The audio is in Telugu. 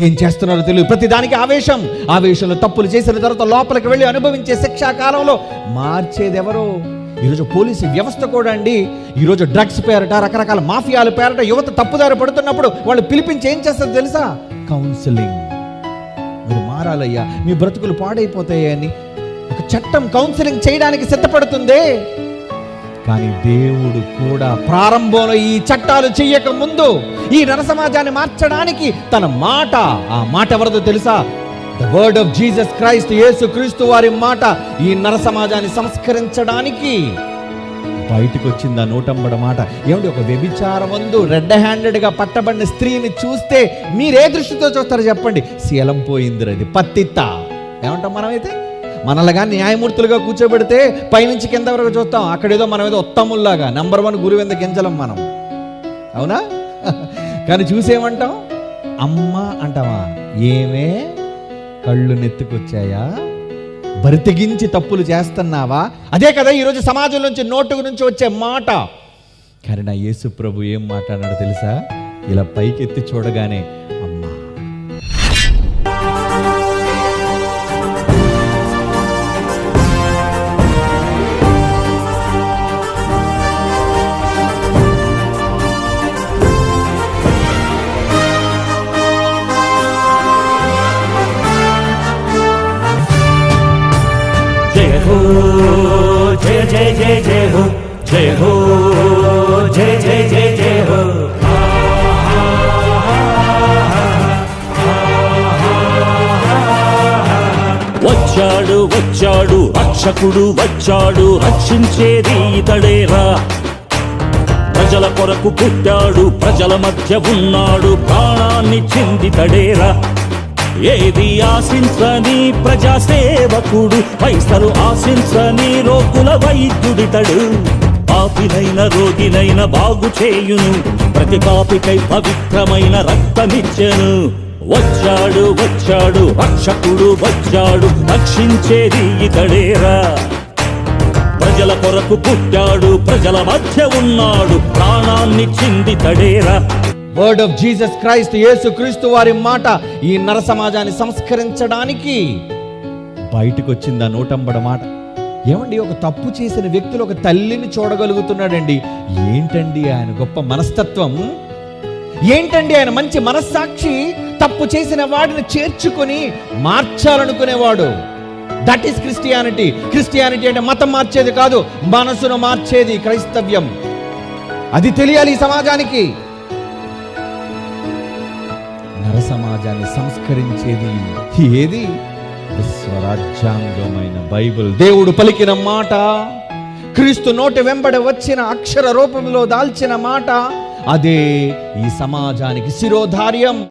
ఏం చేస్తున్నారో తెలియదు. ప్రతిదానికి ఆవేశం. ఆవేశంలో తప్పులు చేసిన తర్వాత లోపలికి వెళ్ళి అనుభవించే శిక్షా కాలంలో మార్చేది ఎవరో ఈరోజు పోలీసు వ్యవస్థ కూడా అండి. ఈరోజు డ్రగ్స్ పేరట రకరకాల మాఫియాలు పేరట యువత తప్పుదారి పడుతున్నప్పుడు వాళ్ళు పిలిపించి ఏం చేస్తారు తెలుసా? కౌన్సిలింగ్. మీరు మారాలయ్యా మీ బ్రతుకులు పాడైపోతాయని. ఒక చట్టం కౌన్సిలింగ్ చేయడానికి సిద్ధపడుతుందే. కానీ దేవుడు కూడా ప్రారంభంలో ఈ చట్టాలు చెయ్యక ముందు ఈ నరసమాజాన్ని మార్చడానికి తన మాట ఆ మాట ఎవరిదో తెలుసా? The word of Jesus Christ యేసు క్రీస్తు వారి మాట ఈ నరసమాజాన్ని సంస్కరించడానికి. బయటకు వచ్చింది ఆ నూటంబడ మాట. ఏమిటి ఒక వ్యభిచారమందు రెడ్ హ్యాండెడ్గా పట్టబడిన స్త్రీని చూస్తే మీరే దృష్టితో చూస్తారు చెప్పండి. శీలం పోయింది అది పత్తిత్త. ఏమంటాం మనమైతే? మనల్గా న్యాయమూర్తులుగా కూర్చోబెడితే పైనుంచి కింద వరకు చూస్తాం. అక్కడేదో మనం ఏదో ఉత్తముల్లాగా నెంబర్ వన్ గురువు ఎంత గింజలం మనం? అవునా? కానీ చూసేమంటాం? అమ్మ అంటావా ఏమే? కళ్ళు నెత్తుకొచ్చాయా? బరితెగించి తప్పులు చేస్తున్నావా? అదే కదా ఈరోజు సమాజం నుంచి నోటు నుంచి వచ్చే మాట. కానీ నా యేసు ప్రభు ఏం మాట్లాడాడో తెలుసా? ఇలా పైకెత్తి చూడగానే हो जय जय जय जय हो जय हो जय जय जय जय हो వచ్చాడు వచ్చాడు రక్షకుడు వచ్చాడు రక్షించేది ఇతడేరా ప్రజల కొరకు పుట్టాడు ప్రజల మధ్య ఉన్నాడు ప్రాణాన్ని చిందితడేరా ఏది ఆశించని ప్రజాసేవకుడు? పైసలు ఆశించని రోగుల వైద్యుడితడు. పాపినైన రోగినైన బాగు చేయును. ప్రతి పాపికై పవిత్రమైన రక్తమిచ్చెను. వచ్చాడు వచ్చాడు రక్షకుడు వచ్చాడు రక్షించేది ఇతడేరా. ప్రజల కొరకు పుట్టాడు ప్రజల మధ్య ఉన్నాడు ప్రాణాన్ని చింది తడేరా word of Jesus Christ Yesu Kristu వారి మాట ఈ నర సమాజాన్ని సంస్కరించడానికి బయటకు వచ్చింది ఆ నూటంబడ మాట. ఏమండి ఒక తప్పు చేసిన వ్యక్తులు ఒక తల్లిని చూడగలుగుతున్నాడండి. ఏంటండి ఆయన గొప్ప మనస్తత్వం? ఏంటండి ఆయన మంచి మనస్సాక్షి? తప్పు చేసిన వాడిని చేర్చుకొని మార్చాలనుకునేవాడు. దట్ ఈస్ క్రిస్టియానిటీ క్రిస్టియానిటీ అంటే మతం మార్చేది కాదు మనసును మార్చేది క్రైస్తవ్యం. అది తెలియాలి ఈ సమాజానికి. నర సమాజాన్ని సంస్కరించేది ఏది? విశ్వరాజ్యాంగమైన బైబిల్. దేవుడు పలికిన మాట క్రీస్తు నోటి వెంబడి వచ్చిన అక్షర రూపంలో దాల్చిన మాట అదే ఈ సమాజానికి శిరోధార్యం.